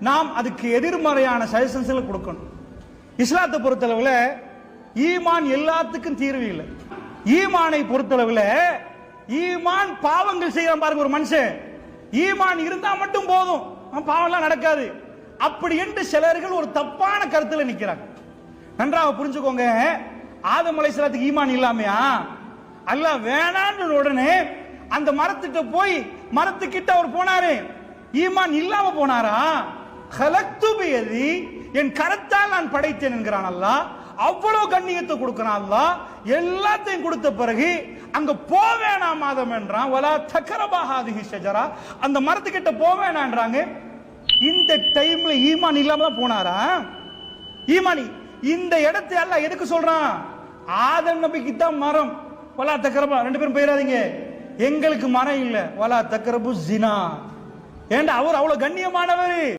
நாம் அதுக்கு எதிர்மறையான சஜஷன்ஸ்களை கொடுக்கணும். இஸ்லாத்தை பொறுத்தளவில் ஈமான் எல்லாத்துக்கும் தீர்வு இல்லை. ஈமானை பொறுத்தளவில் ஈமான் பாவங்கள் செய்யறான் பாருங்க ஒரு மனுஷன். ஈமான் இருந்தா மட்டும் போதும். பாவம்லாம் நடக்காது. அப்படி என்று சிலர்கள் ஒரு தப்பான கருத்துல நிக்கிறாங்க. நன்றாக புரிஞ்சுக்கோங்க. ஆதம் அலைஹிஸ்ஸலாத்துக்கு ஈமான் இல்லாமையா? அல்ல வேணான்னு உடனே அந்த மரத்திட்ட போய் மரத்துக்கிட்ட அவர் போனாரு. ஈமான் இல்லாம போனாரா? ஹலக்துபியதி என் கரத்தால் நான் படைத்தேன் என்கிறான் அல்லாஹ் அவ்வளவு கண்ணியத்தை கொடுக்கிறான் அல்லாஹ் எல்லாத்தையும் கொடுத்த பிறகு அங்க போவேணாம் மாதம் என்றான். வலா தக்கரபாகாதிகி ஷஜரா. அந்த மரத்துக்கிட்ட போவேணான்றாங்க இந்த டைம்ல ஈமான் இல்லாம தான் போனாரா? ஈமானி இந்த இடத்தை அல்லாஹ் எதுக்கு சொல்றான்? ஆதம் நபிக்கு தான் மரம். வலா தக்கரபா ரெண்டு பேரும் போயிடாதீங்க. எங்களுக்கு மரம் இல்ல. வலா தக்கரபு ஜினா ஏண்டா அவர் அவ்வளவு கண்ணியமானவர்.